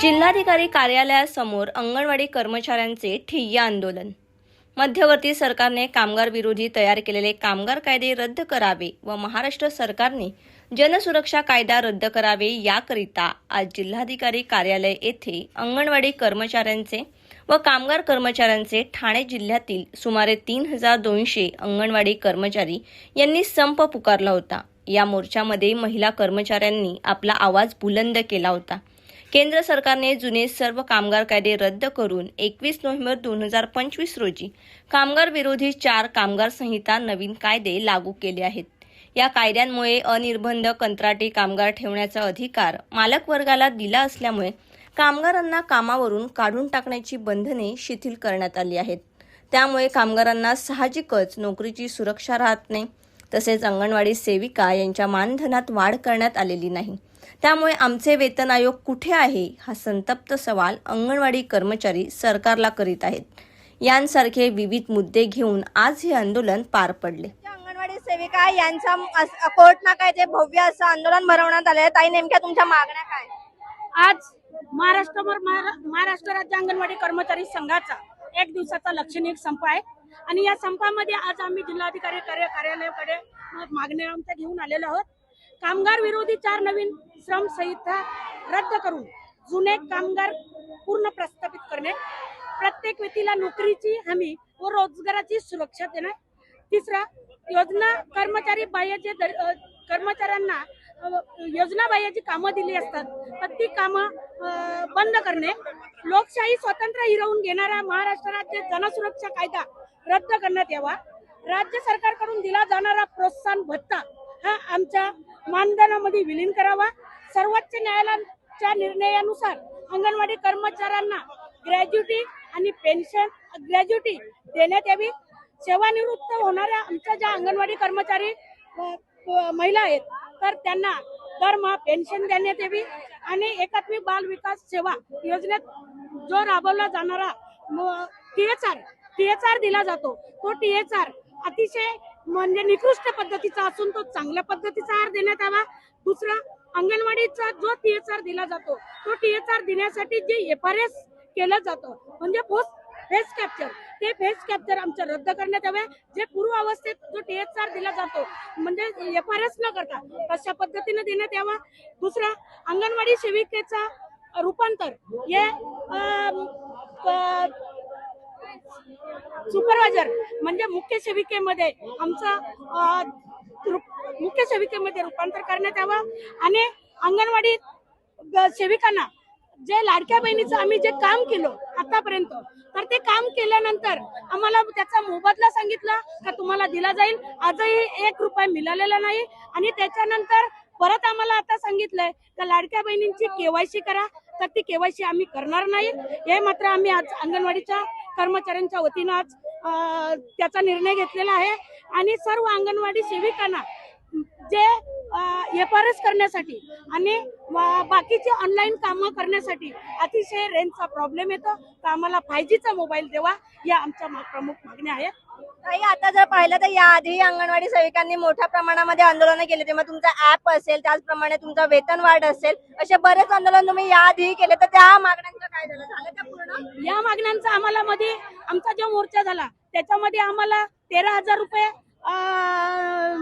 जिल्हाधिकारी कार्यालयासमोर अंगणवाडी कर्मचाऱ्यांचे ठिय्या आंदोलन. मध्यवर्ती सरकारने कामगार विरोधी तयार केलेले कामगार कायदे रद्द करावे व महाराष्ट्र सरकारने जनसुरक्षा कायदा रद्द करावे याकरिता आज जिल्हाधिकारी कार्यालय येथे अंगणवाडी कर्मचाऱ्यांचे व कामगार कर्मचाऱ्यांचे ठाणे जिल्ह्यातील सुमारे तीन हजार दोनशे अंगणवाडी कर्मचारी यांनी संप पुकारला होता. या मोर्चामध्ये महिला कर्मचाऱ्यांनी आपला आवाज बुलंद केला होता. केंद्र सरकारने जुने सर्व कामगार कायदे रद्द करून एकवीस नोव्हेंबर दोन हजार पंचवीस रोजी कामगार विरोधी चार कामगार संहिता नवीन कायदे लागू केले आहेत. या कायद्यांमुळे अनिर्बंध कंत्राटी कामगार ठेवण्याचा अधिकार मालक वर्गाला दिला असल्यामुळे कामगारांना कामावरून काढून टाकण्याची बंधने शिथिल करण्यात आली आहेत. त्यामुळे कामगारांना साहजिकच नोकरीची सुरक्षा राहत नाही. तसेच अंगणवाडी सेविका यांच्या मानधनात वाढ करण्यात आलेली नाही. त्यामुळे आमचे वेतन आयोग कुठे आहे हा संतप्त सवाल अंगणवाडी कर्मचारी सरकारला करीत आहेत. यांसारखे विविध मुद्दे घेऊन आज हे आंदोलन पार पडले. अंगणवाडी सेविका यांचा कोर्ट नाका येथे भव्य असं आंदोलन भरवण्यात आले ताई नेमक्या तुमच्या मागण्या काय? आज महाराष्ट्रभर महारा- महाराष्ट्र राज्य अंगणवाडी कर्मचारी संघाचा एक दिवसाचा लक्षणीय संप आहे. आणि या संपामध्ये आज आम्ही जिल्हाधिकारी कार्य कार्यालयाकडे मागण्या आमच्या घेऊन आलेलो आहोत. कामगार विरोधी चार नवीन श्रम संहिता रद्द करून जुने कामगार पूर्ण प्रस्थापित करणे. प्रत्येक व्यक्तीला नोकरीची हमी व रोजगाराची सुरक्षा देणे. तिसरा योजना कर्मचारी बाह्याचे कर्मचाऱ्यांना योजना बाह्याची कामं दिली असतात. तर ती कामं बंद करणे. लोकशाही स्वातंत्र्य हिरवून घेणारा महाराष्ट्र राज्य जनसुरक्षा कायदा रद्द करण्यात यावा. राज्य सरकारकडून दिला जाणारा प्रोत्साहन भत्ता हा आमच्या मानधनामध्ये विलीन करावा. सर्वोच्च न्यायालयाच्या निर्णयानुसार अंगणवाडी कर्मचाऱ्यांना ग्रॅज्युटी आणि पेन्शन ग्रॅज्युटी देण्यात यावी. सेवानिवृत्त होणाऱ्या आमच्या ज्या अंगणवाडी कर्मचारी महिला आहेत तर त्यांना दरमहा पेन्शन देण्यात यावी आणि एकात्मिक बाल विकास सेवा योजनेत जो राबवला जाणारा टीएचआर टीएचआर दिला जातो. तो टीएचआर अतिशय म्हणजे निकृष्ट पद्धतीचा असून तो चांगल्या पद्धतीचा आहार देण्यात यावा. दुसरा अंगणवाडीचा जो टीएचआर दिला जातो तो टीएचआर देण्यासाठी जे एफ आर एस केलं जातं म्हणजे पोस्ट फेस कॅप्चर ते फेस कॅप्चर आमचं रद्द करण्यात यावे. जे पूर्व अवस्थेत जो टीएचआर दिला जातो म्हणजे एफ आर एस न करता तशा पद्धतीने देण्यात यावा. दुसरा अंगणवाडी सेविकेचा रूपांतर. हे सुपरवायझर म्हणजे मुख्य सेविकेमध्ये आमचं रु- मुख्य सेविकेमध्ये रूपांतर करण्यात यावं आणि अंगणवाडी सेविकांना जे लाडक्या बहिणीचं आम्ही जे काम केलं आतापर्यंत तर ते काम केल्यानंतर आम्हाला त्याचा मोबदला सांगितला का तुम्हाला दिला जाईल. आजही एक रुपया मिळालेला नाही आणि त्याच्यानंतर परत आम्हाला आता सांगितलंय का लाडक्या बहिणींची केवायसी करा तर ती केवायसी आम्ही करणार नाही. हे मात्र आम्ही आज अंगणवाडीच्या कर्मचाऱ्यांच्या वतीनं आज त्याचा निर्णय घेतलेला आहे. आणि सर्व अंगणवाडी सेविकांना जे एफआरएस करण्यासाठी आणि बाकीचे ऑनलाईन कामं करण्यासाठी अतिशय रेंजचा प्रॉब्लेम येतो. तर आम्हाला फाय जीचा मोबाईल देवा या आमच्या प्रमुख मागण्या आहेत. ताई आता जर पाहिलं तर याआधी अंगणवाडी सेविकांनी मोठ्या प्रमाणामध्ये आंदोलन केले तेव्हा तुमचा ऍप असेल त्याचप्रमाणे तुमचा वेतन वाढ असेल असे बरेच आंदोलन तुम्ही याआधी केले. तर त्या मागण्यांचं या मागण्यांचा आम्हाला मध्ये आमचा जो मोर्चा झाला त्याच्यामध्ये आम्हाला तेरा हजार रुपये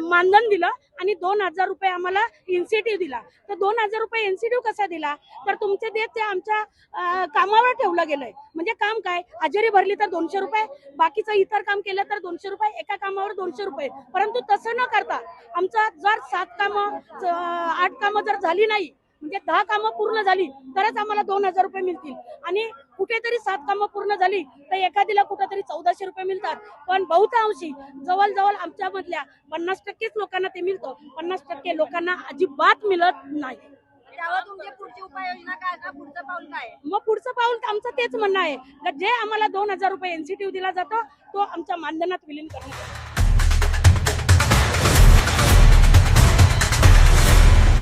मानधन दिलं आणि दोन हजार रुपये आम्हाला इन्सेटिव्ह दिला. तर दोन हजार रुपये इन्सेटिव्ह कसा दिला? तर तुमचे देत ते आमच्या कामावर ठेवलं गेलंय. म्हणजे काम काय? हजेरी भरली तर दोनशे रुपये बाकीचं इतर काम केलं तर दोनशे रुपये एका कामावर दोनशे रुपये. परंतु तसं न करता आमचं जर सात कामं आठ कामं जर झाली नाही म्हणजे दहा कामं पूर्ण झाली तरच आम्हाला दोन हजार रुपये मिळतील. आणि कुठेतरी सात कामं पूर्ण झाली तर एखादीला कुठेतरी चौदाशे रुपये मिळतात. पण बहुतांशी जवळजवळ आमच्या मधल्या पन्नास टक्केच लोकांना ते मिळतं. पन्नास टक्के लोकांना अजिबात मिळत नाही? मग पुढचं पाऊल आमचं तेच म्हणणं आहे. का जे आम्हाला दोन हजार रुपये एनसीटीव्ह दिला जातो तो आमच्या मानधनात विलीन करण्यात येतो.